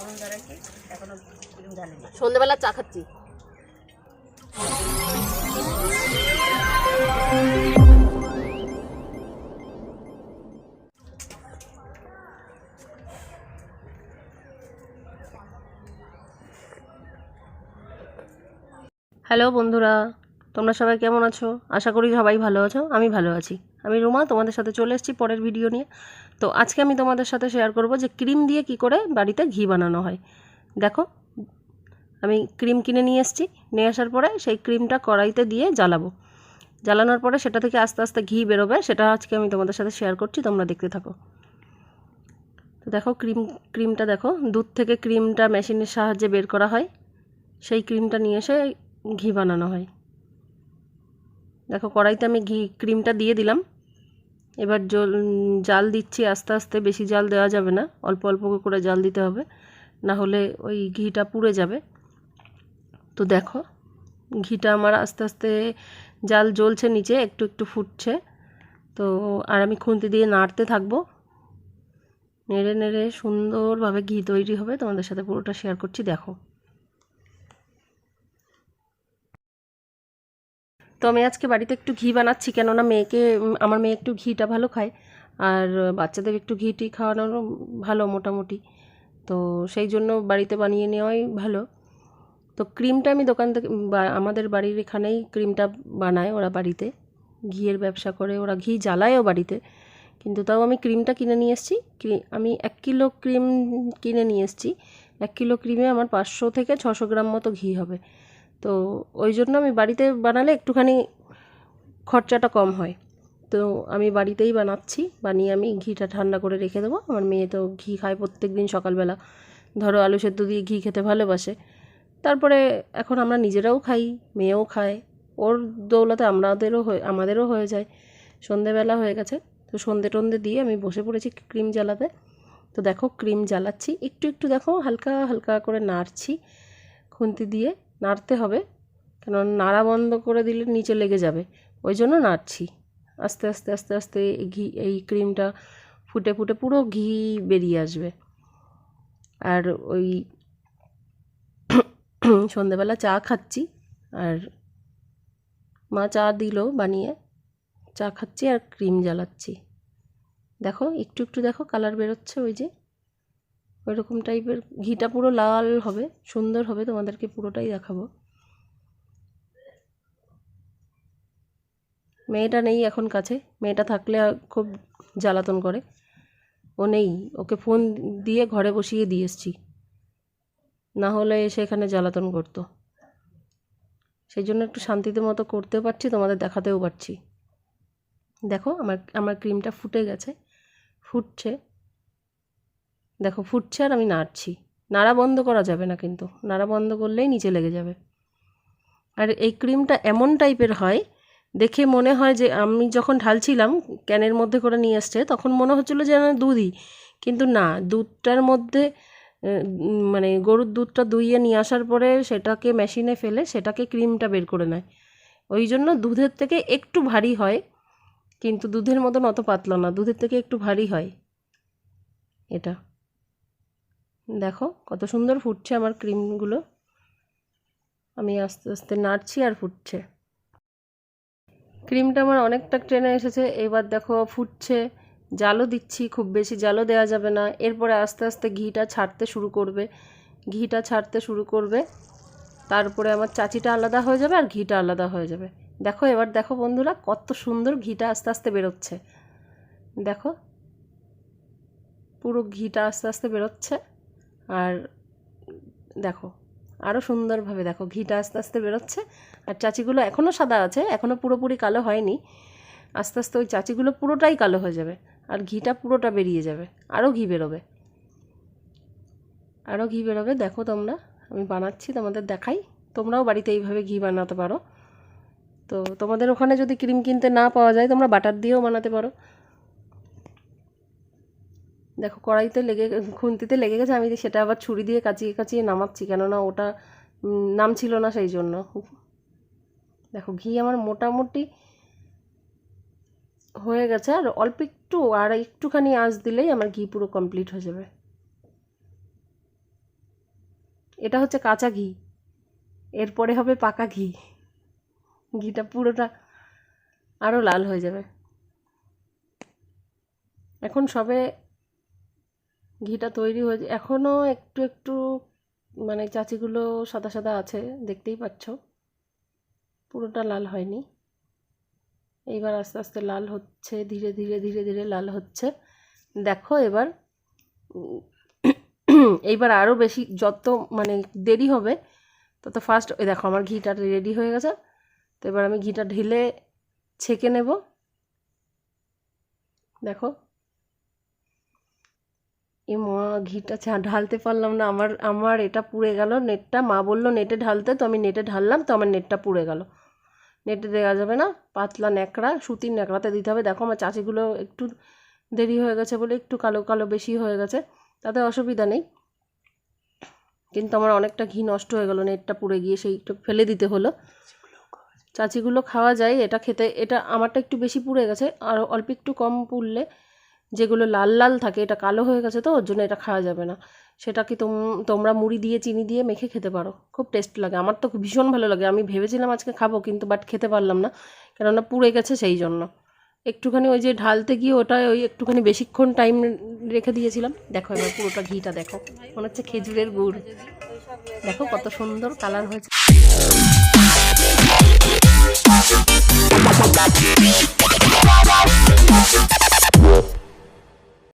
উনুন এখনও সন্ধ্যেবেলা চা খাচ্ছি। হ্যালো বন্ধুরা তোমরা সবাই কেমন আছো? আশা করি সবাই ভালো আছো, আমি ভালো আছি। আমি রুমা, তোমাদের সাথে চলে এসেছি পরের ভিডিও নিয়ে। তো আজকে আমি তোমাদের সাথে শেয়ার করব যে ক্রিম দিয়ে কি করে বাড়িতে ঘি বানানো হয়। দেখো, আমি ক্রিম কিনে নিয়ে এসেছি। নিয়ে আসার পরে সেই ক্রিমটা কড়াইতে দিয়ে জ্বালাবো। জ্বালানোর পরে সেটা থেকে আস্তে আস্তে ঘি বেরোবে, সেটা আজকে আমি তোমাদের সাথে শেয়ার করছি, তোমরা দেখতে থাকো। তো দেখো, ক্রিম, ক্রিমটা দেখো, দুধ থেকে ক্রিমটা মেশিনের সাহায্যে বের করা হয়। সেই ক্রিমটা নিয়ে এসে ঘি বানানো হয়। দেখো, কড়াইতে আমি ঘি, ক্রিমটা দিয়ে দিলাম। এবার জল, জাল দিচ্ছি আস্তে আস্তে, বেশি জাল দেওয়া যাবে না, অল্প অল্প করে জাল দিতে হবে। না হলে ওই ঘিটা পুড়ে যাবে। তো দেখো, ঘিটা আমার আস্তে আস্তে জাল জ্বলছে নিচে, একটু একটু ফুটছে। তো আর আমি খুন্তি দিয়ে নাড়তে থাকব। নেড়ে নেড়ে সুন্দরভাবে ঘি তৈরি হবে। তোমাদের সাথে পুরোটা শেয়ার করছি, দেখো। তো আমি আজকে বাড়িতে একটু ঘি বানাচ্ছি কেননা মেয়েকে আমার মেয়ে একটু ঘিটা ভালো খায় আর বাচ্চাদের একটু ঘিটি খাওয়ানোরও ভালো মোটামুটি। তো সেই জন্য বাড়িতে বানিয়ে নেওয়াই ভালো। তো ক্রিমটা আমি দোকান থেকে আমাদের বাড়ির এখানেই ক্রিমটা বানায় ওরা বাড়িতে। ঘিয়ের ব্যবসা করে, ওরা ঘি জ্বালায়ও বাড়িতে। কিন্তু তাও আমি ক্রিমটা কিনে নিয়ে এসেছি। আমি এক কিলো ক্রিম কিনে নিয়ে এসেছি। এক কিলো ক্রিমে আমার পাঁচশো থেকে ছশো গ্রাম মতো ঘি হবে। তো ওই জন্য আমি বাড়িতে বানালে একটুখানি খরচাটা কম হয়। তো আমি বাড়িতেই বানাচ্ছি, বানিয়ে আমি ঘিটা ঠান্ডা করে রেখে দেবো। আমার মেয়ে তো ঘি খায় প্রত্যেক দিন সকালবেলা। ধরো আলু সেদ্ধ দিয়ে ঘি খেতে ভালোবাসে। তারপরে এখন আমরা নিজেরাও খাই, মেয়েও খায়। ওর দৌলতে আমাদেরও হয়ে আমাদেরও হয়ে যায়। সন্ধেবেলা হয়ে গেছে। তো সন্ধে টন্ধে দিয়ে আমি বসে পড়েছি ক্রিম জ্বালাতে। তো দেখো ক্রিম জ্বালাচ্ছি। একটু একটু দেখো হালকা হালকা করে নাড়ছি খুন্তি দিয়ে। নাড়তে হবে। কেন নাড়া বন্ধ করে দিলে নিচে লেগে যাবে। ওই জন্য নাড়ছি। আস্তে আস্তে আস্তে আস্তে ঘি, এই ক্রিমটা ফুটে ফুটে পুরো ঘি বেরিয়ে আসবে। আর ওই সন্ধেবেলা চা খাচ্ছি। আর মা চা দিল বানিয়ে। চা খাচ্ছি আর ক্রিম জ্বালাচ্ছি। দেখো, একটু একটু দেখো কালার বেরোচ্ছে ওই যে। ওই রকম টাইপের। ঘিটা পুরো লাল হবে, সুন্দর হবে, তোমাদেরকে পুরোটাই দেখাবো। মেয়েটা নেই এখন কাছে, মেয়েটা থাকলে খুব জ্বালাতন করে। ও নেই, ওকে ফোন দিয়ে ঘরে বসিয়ে দিয়ে এসছি। না হলে এসে এখানে জ্বালাতন করতো। সেই জন্য একটু শান্তিতে মতো করতেও পারছি, তোমাদের দেখাতেও পারছি। দেখো, আমার আমার ক্রিমটা ফুটে গেছে, ফুটছে। দেখো, ফুটছে আর আমি নাড়ছি। নাড়া বন্ধ করা যাবে না কিন্তু। নাড়া বন্ধ করলেই নিচে লেগে যাবে। আর এই ক্রিমটা এমন টাইপের হয়, দেখে মনে হয় যে আমি যখন ঢালছিলাম, ক্যানের মধ্যে করে নিয়ে আসছে, তখন মনে হচ্ছিল যেন দুধই। কিন্তু না, দুধটার মধ্যে মানে গরুর দুধটা দুইয়ে নিয়ে আসার পরে সেটাকে মেশিনে ফেলে সেটাকে ক্রিমটা বের করে নেয়। ওই জন্য দুধের থেকে একটু ভারী হয়, কিন্তু দুধের মতন অত পাতলা না। দুধের থেকে একটু ভারী হয় এটা। দেখো, কত সুন্দর ফুটছে আমার ক্রিমগুলো। আমি আস্তে আস্তে নাড়ছি আর ফুটছে। ক্রিমটা আমার অনেকটা ট্রেনে এসেছে। এবার দেখো, ফুটছে। জালও দিচ্ছি, খুব বেশি জালও দেওয়া যাবে না। এরপরে আস্তে আস্তে ঘিটা ছাড়তে শুরু করবে। ঘিটা ছাড়তে শুরু করবে। তারপরে আমার চাচিটা আলাদা হয়ে যাবে আর ঘিটা আলাদা হয়ে যাবে। দেখো, এবার দেখো বন্ধুরা, কত সুন্দর ঘিটা আস্তে আস্তে বেরোচ্ছে। দেখো, পুরো ঘিটা আস্তে আস্তে বেরোচ্ছে। আর দেখো আরও সুন্দরভাবে দেখো, ঘিটা আস্তে আস্তে বেরোচ্ছে। আর চাচিগুলো এখনও সাদা আছে এখনও পুরোপুরি কালো হয়নি। আস্তে আস্তে ওই চাচিগুলো পুরোটাই কালো হয়ে যাবে, আর ঘিটা পুরোটা বেরিয়ে যাবে আরও ঘি বেরোবে। আরও ঘি বেরোবে, দেখো তোমরা, আমি বানাচ্ছি, তোমাদের দেখাই। তোমরাও বাড়িতে এইভাবে ঘি বানাতে পারো। তো তোমাদের ওখানে যদি ক্রিম কিনতে না পাওয়া যায়, তোমরা বাটার দিয়েও বানাতে পারো। দেখো কড়াইতে লেগে খুন্তিতে লেগে গেছে আমি সেটা আবার ছুরি দিয়ে কাচিয়ে কাচিয়ে নামাচ্ছি কেননা ওটা উম, নামছিল না সেই জন্য। দেখো ঘি আমার মোটামুটি হয়ে গেছে আর অল্প একটু আর একটুখানি আঁচ দিলেই আমার ঘি পুরো কমপ্লিট হয়ে যাবে। এটা হচ্ছে কাঁচা ঘি এরপরে হবে পাকা ঘি। ঘিটা পুরোটা আরও লাল হয়ে যাবে। এখন সবে ঘিটা তৈরি হয়েছে এখনও একটু একটু মানে চাচিগুলো সাদা সাদা আছে, দেখতেই পাচ্ছ। পুরোটা লাল হয়নি। এইবার আস্তে আস্তে লাল হচ্ছে, ধীরে ধীরে ধীরে ধীরে লাল হচ্ছে। দেখো এবার, এইবার আরও বেশি যত মানে দেরি হবে, তত ফার্স্ট ওই দেখো আমার ঘিটা রেডি হয়ে গেছে। তো এবার আমি ঘিটা ঢেলে ছেঁকে নেব। দেখো এ মা, ঘিটা চা- ঢালতে পারলাম না। আমার আমার এটা পুড়ে গেল, নেটটা মা বলল নেটে ঢালতে, তো আমি নেটে ঢাললাম, তো আমার নেটটা পুড়ে গেল। নেটে দেওয়া যাবে না, পাতলা ন্যাকড়া, সুতির ন্যাকড়াতে দিতে হবে। দেখো আমার চাচিগুলো একটু দেরি হয়ে গেছে বলে একটু কালো কালো বেশি হয়ে গেছে, তাতে অসুবিধা নেই। কিন্তু আমার অনেকটা ঘি নষ্ট হয়ে গেল, নেটটা পুড়ে গিয়ে সেই একটু ফেলে দিতে হলো। চাচিগুলো খাওয়া যায়, এটা খেতে, এটা আমারটা একটু বেশি পুড়ে গেছে, আর অল্প একটু কম পুড়লে যেগুলো লাল লাল থাকে, এটা কালো হয়ে গেছে তো, ওর জন্য এটা খাওয়া যাবে না। সেটা কি তোম- তোমরা মুড়ি দিয়ে, চিনি দিয়ে মেখে খেতে পারো? খুব টেস্ট লাগে। আমার তো ভীষণ ভালো লাগে। আমি ভেবেছিলাম আজকে খাব, কিন্তু বাট খেতে পারলাম না। কেননা পুড়ে গেছে সেই জন্য। একটুখানি ওই যে ঢালতে গিয়ে ওটা ওই একটুখানি বেশিক্ষণ টাইম রেখে দিয়েছিলাম। দেখো এবার পুরোটা ঘিটা দেখো। মনে হচ্ছে খেজুরের গুড়। দেখো কত সুন্দর কালার হয়েছে.